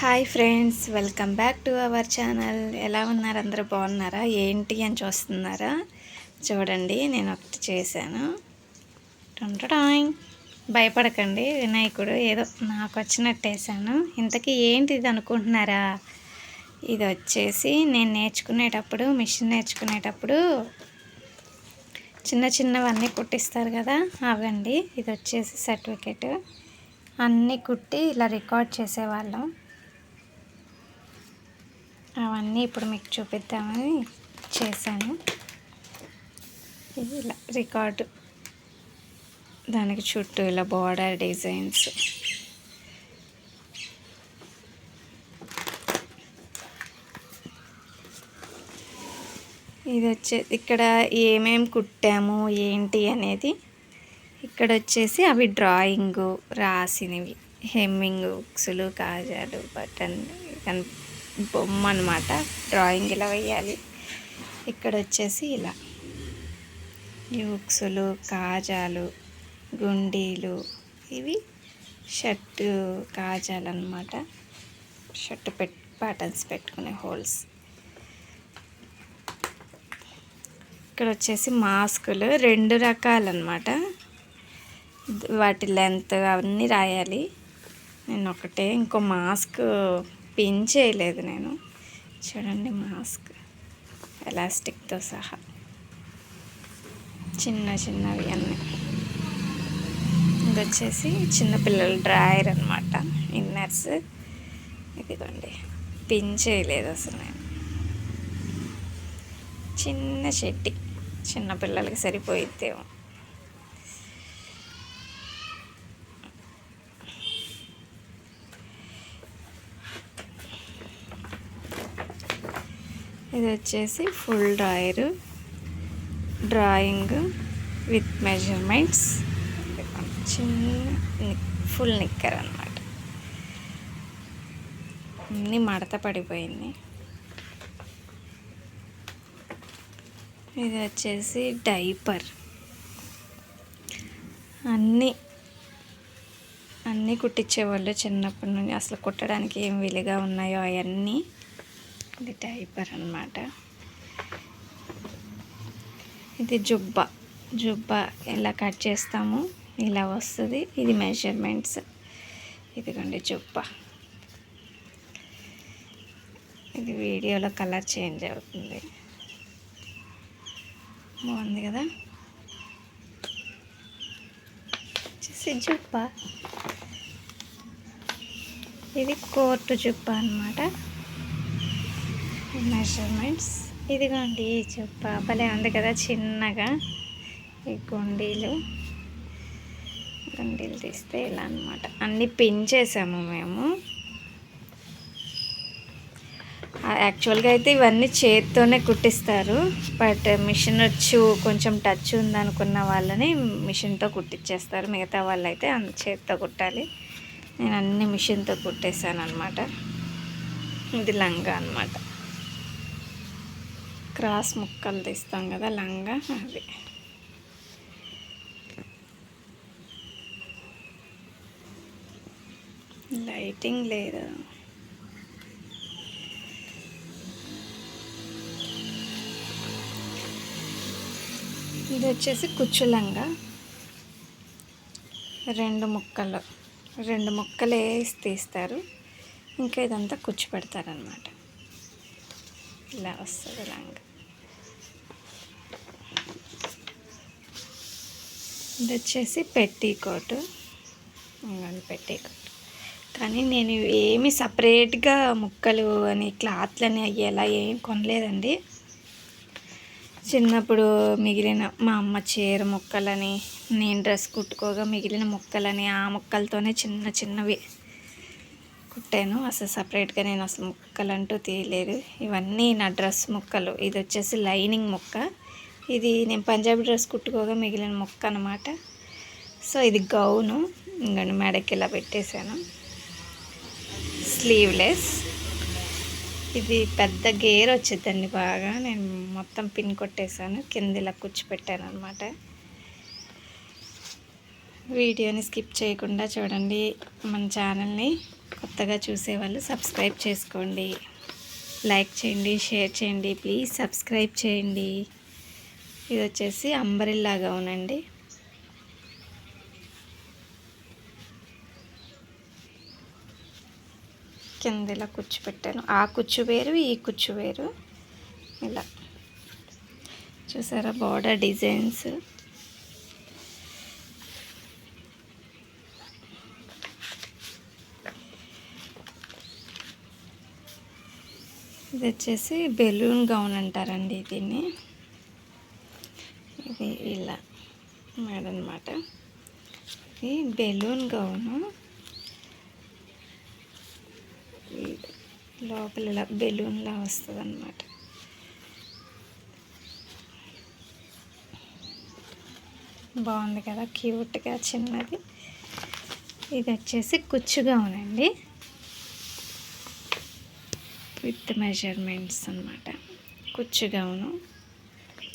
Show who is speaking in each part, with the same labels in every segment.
Speaker 1: Hi friends welcome back to our channel. ఎలా ఉన్నారు? అందరూ బాగున్నారా? ఏంటి అని చూస్తున్నారా? చూడండి నేను ఒకటి చేశాను. భయపడకండి వినాయకుడు ఏదో నాకు వచ్చినట్టు వేసాను ఇంతకీ ఏంటి ఇది అనుకుంటున్నారా? ఇది వచ్చేసి నేను నేర్చుకునేటప్పుడు మిషన్ నేర్చుకునేటప్పుడు చిన్న చిన్నవన్నీ కుట్టిస్తారు కదా అవండి. ఇది వచ్చేసి సర్టిఫికెట్. అన్నీ కుట్టి ఇలా రికార్డ్ చేసేవాళ్ళం. అవన్నీ ఇప్పుడు మీకు చూపిద్దామని చేశాను. ఇది ఇలా రికార్డు. దానికి చుట్టూ ఇలా బార్డర్ డిజైన్స్ ఇది వచ్చే ఇక్కడ ఏమేం కుట్టాము ఏంటి అనేది ఇక్కడ వచ్చేసి అవి డ్రాయింగు రాసినవి. హెమ్మింగ్ బుక్స్లు కాజాలు బటన్ బొమ్మ అనమాట డ్రాయింగ్ ఇలా వేయాలి. ఇక్కడ వచ్చేసి ఇలా. యూక్సులు కాజాలు గుండీలు ఇవి షర్టు కాజాలు అనమాట షర్టు పెట్ బటన్స్ పెట్టుకునే హోల్స్. ఇక్కడ వచ్చేసి మాస్కులు రెండు రకాలన్నమాట. వాటి లెంత్ అవన్నీ రాయాలి. నేను ఒకటే ఇంకో మాస్క్ పిన్ చేయలేదు నేను. చూడండి మాస్క్ ఎలాస్టిక్తో సహా. చిన్న చిన్నవి అన్నీ. ఇది వచ్చేసి చిన్నపిల్లల డ్రాయర్ అనమాట ఇన్నర్స్. ఇదిగోండి పిన్ చేయలేదు అసలు నేను. చిన్న చెట్టి చిన్నపిల్లలకి సరిపోయిద్దేమో. ఇది వచ్చేసి full drawer drawing with measurements. చిన్న ఫుల్ నిక్కర్ అనమాట అన్నీ మడత పడిపోయింది. ఇది వచ్చేసి డైపర్. అన్నీ అన్నీ కుట్టించేవాళ్ళు చిన్నప్పటి నుండి. అసలు కుట్టడానికి ఏం విలుగా ఉన్నాయో అవన్నీ ఇది డైపర్ అనమాట ఇది జుబ్బా. జుబ్బా ఎలా కట్ చేస్తాము? ఇలా వస్తుంది. ఇది మెజర్మెంట్స్. ఇదిగోండి జుబ్బా. ఇది వీడియోలో కలర్ చేంజ్ అవుతుంది. బాగుంది కదా? వచ్చేసి జుబ్బా. ఇది కోర్టు జుబ్బా అనమాట మెజర్మెంట్స్. ఇదిగోండి ఈ చెప్ప. భలే ఉంది కదా చిన్నగా. ఈ గుండీలు. గుండీలు తీస్తే ఇలా అనమాట అన్నీ పిన్ చేసాము మేము. యాక్చువల్గా అయితే ఇవన్నీ చేత్తోనే కుట్టిస్తారు. బట్ మిషన్ వచ్చు కొంచెం టచ్ ఉందనుకున్న వాళ్ళని మిషన్తో కుట్టించేస్తారు మిగతా వాళ్ళు అయితే చేత్తో కుట్టాలి. నేను అన్ని మిషన్తో కుట్టేశాను అనమాట ఇది లంగా అనమాట క్రాస్ ముక్కలు తీస్తాం కదా లంగా అది లైటింగ్ లేదు. ఇది వచ్చేసి కుచ్చులంగా రెండు ముక్కలు రెండు ముక్కలు వేసి తీస్తారు. ఇంకా ఇదంతా కుచ్చు పెడతారనమాట ఇలా వస్తుంది లంగా. ఇది వచ్చేసి పెట్టీకోట్ పెట్టీకోట్ కానీ నేను ఏమి సపరేట్గా ముక్కలు అని క్లాత్లని అయ్యేలా ఏం కొనలేదండి. చిన్నప్పుడు మిగిలిన మా అమ్మ చీర ముక్కలని నేను డ్రెస్ కుట్టుకోగా మిగిలిన ముక్కలని ఆ ముక్కలతోనే చిన్న చిన్నవి కుట్టాను. అసలు సపరేట్గా నేను అసలు ముక్కలు అంటూ తీయలేదు. ఇవన్నీ నా డ్రెస్ ముక్కలు. ఇది వచ్చేసి లైనింగ్ ముక్క. ఇది నేను పంజాబీ డ్రెస్ కుట్టుకోగా మిగిలిన మొక్క అనమాట సో ఇది గౌను. ఇంకండి మెడకి ఇలా పెట్టేశాను. స్లీవ్లెస్ ఇది పెద్ద గేర్ వచ్చిందండి బాగా. నేను మొత్తం పిన్ కొట్టేశాను. కింద ఇలా కూర్చిపెట్టాను అనమాట వీడియోని స్కిప్ చేయకుండా చూడండి. మన ఛానల్ని కొత్తగా చూసేవాళ్ళు సబ్స్క్రైబ్ చేసుకోండి. లైక్ చేయండి షేర్ చేయండి. ప్లీజ్ సబ్స్క్రైబ్ చేయండి. ఇది వచ్చేసి అంబరిల్లా గౌన్ అండి కింద ఇలా కుచ్చు పెట్టాను. ఆ కుచ్చు వేరు ఈ కుచ్చు వేరు. ఇలా. చూసారా బార్డర్ డిజైన్స్. ఇది వచ్చేసి బెలూన్ గౌన్ అంటారండి దీన్ని. ఇది ఇలా మేడనమాట. ఇది బెలూన్ గౌను. లోపల ఇలా బెలూన్లా వస్తుంది అన్నమాట బాగుంది కదా క్యూట్గా చిన్నది. ఇది వచ్చేసి కుచ్చుగా ఉనండి విత్ మెజర్మెంట్స్ అనమాట కుచ్చు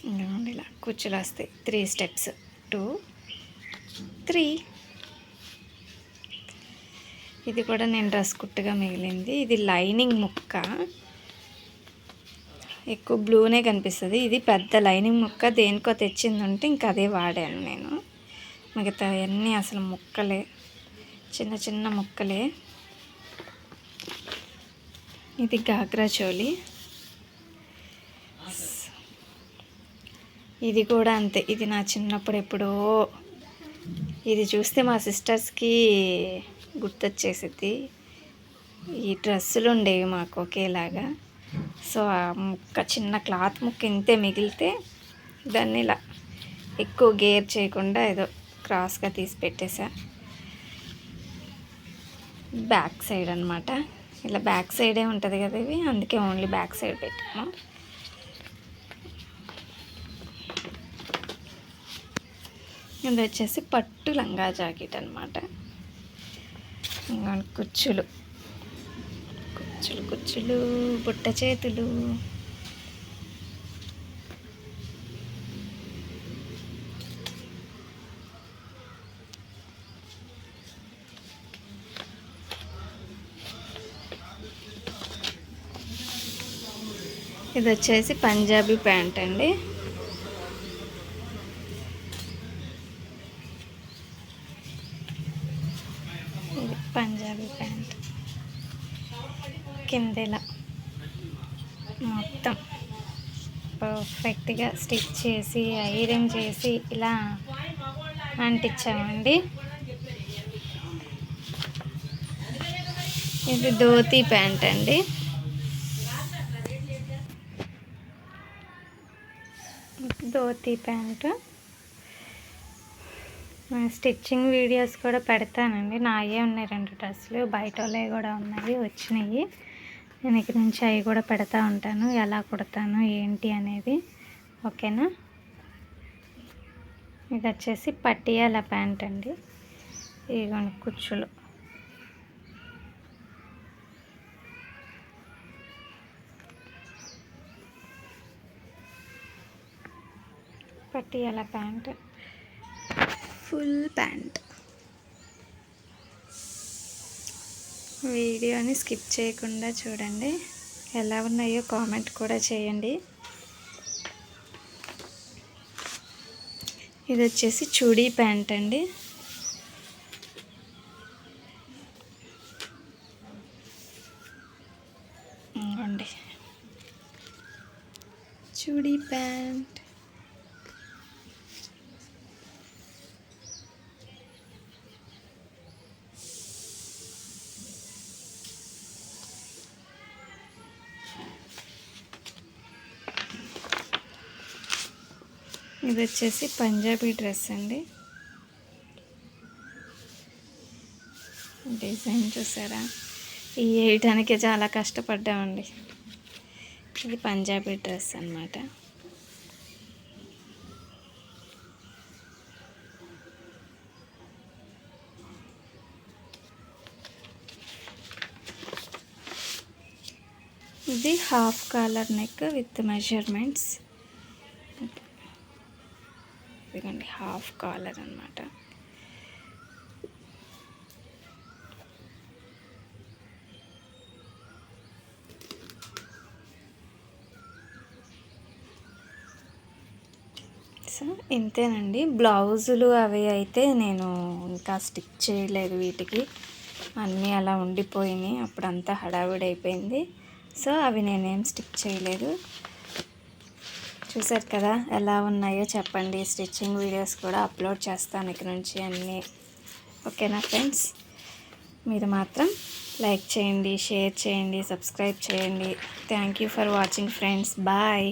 Speaker 1: గౌను ఇలా కుచ్చులు వస్తాయి. త్రీ స్టెప్స్ టూ త్రీ ఇది కూడా నేను డ్రెస్ కుట్టుగా మిగిలింది. ఇది లైనింగ్ ముక్క. ఎక్కువ బ్లూనే కనిపిస్తుంది. ఇది పెద్ద లైనింగ్ ముక్క. దేనికో తెచ్చింది ఉంటే ఇంకా అదే వాడాను నేను. మిగతా అన్నీ అసలు ముక్కలే. చిన్న చిన్న ముక్కలే. ఇది గాగ్రా చోలి. ఇది కూడా అంతే. ఇది నా చిన్నప్పుడు ఎప్పుడో. ఇది చూస్తే మా సిస్టర్స్కి గుర్తొచ్చేసింది ఈ డ్రెస్సులు ఉండేవి మాకు ఒకేలాగా. సో ఆ ముక్క చిన్న క్లాత్ ముక్క ఇంతే మిగిలితే దాన్ని ఇలా ఎక్కువ గేర్ చేయకుండా ఏదో క్రాస్గా తీసి పెట్టేశా బ్యాక్ సైడ్ అనమాట ఇలా బ్యాక్ సైడే ఉంటుంది కదా ఇవి. అందుకే ఓన్లీ బ్యాక్ సైడ్ పెట్టాము. ఇది వచ్చేసి పట్టు లంగా జాకెట్ అనమాట కుచ్చులు. కుచ్చులు కుచ్చులు బుట్ట చేతులు. ఇది వచ్చేసి పంజాబీ ప్యాంట్ అండి. ఈ ప్యాంట్ కిందెలా. మొత్తం. పర్ఫెక్ట్గా స్టిచ్ చేసి ఐరన్ చేసి ఇలా అంటించామండి. ఇది ధోతి ప్యాంట్ అండి. ధోతి ప్యాంటు. స్టిచ్చింగ్ వీడియోస్ కూడా పెడతానండి. నాయే ఉన్నాయి రెండు డ్రెస్సులు బయట వాళ్ళవి కూడా ఉన్నాయి వచ్చినాయి. నేను ఇక్కడ నుంచి అవి కూడా పెడతా ఉంటాను. ఎలా కుడతాను ఏంటి అనేది. ఓకేనా? ఇది వచ్చేసి పట్టియాల ప్యాంట్ అండి. ఇదిగోండి కుచ్చులు. పట్టియాల ప్యాంట్. Full pant. వీడియోని స్కిప్ చేయకుండా చూడండి. ఎలా ఉన్నాయో కామెంట్ కూడా చేయండి. ఇది వచ్చేసి చూడీ ప్యాంట్ అండి. చూడీ ప్యాంట్. ఇది వచ్చేసి పంజాబీ డ్రెస్ అండి. డిజైన్ చూసారా? ఈ వేయటానికి చాలా కష్టపడ్డామండి. ఇది పంజాబీ డ్రెస్ అనమాట ఇది half collar neck with measurements. Half collar అనమాట సో ఇంతేనండి. బ్లౌజులు అవి అయితే నేను ఇంకా స్టిచ్ చేయలేదు వీటికి. అన్నీ అలా ఉండిపోయినాయి. అప్పుడంతా హడావిడి అయిపోయింది సో అవి నేనేం స్టిక్ చేయలేదు. చూసారు కదా ఎలా ఉన్నాయో చెప్పండి. స్టిచ్చింగ్ వీడియోస్ కూడా అప్లోడ్ చేస్తాను ఇక నుంచి అన్నీ. ఓకేనా ఫ్రెండ్స్? మీరు మాత్రం లైక్ చేయండి షేర్ చేయండి సబ్స్క్రైబ్ చేయండి. Thank you for watching friends. Bye.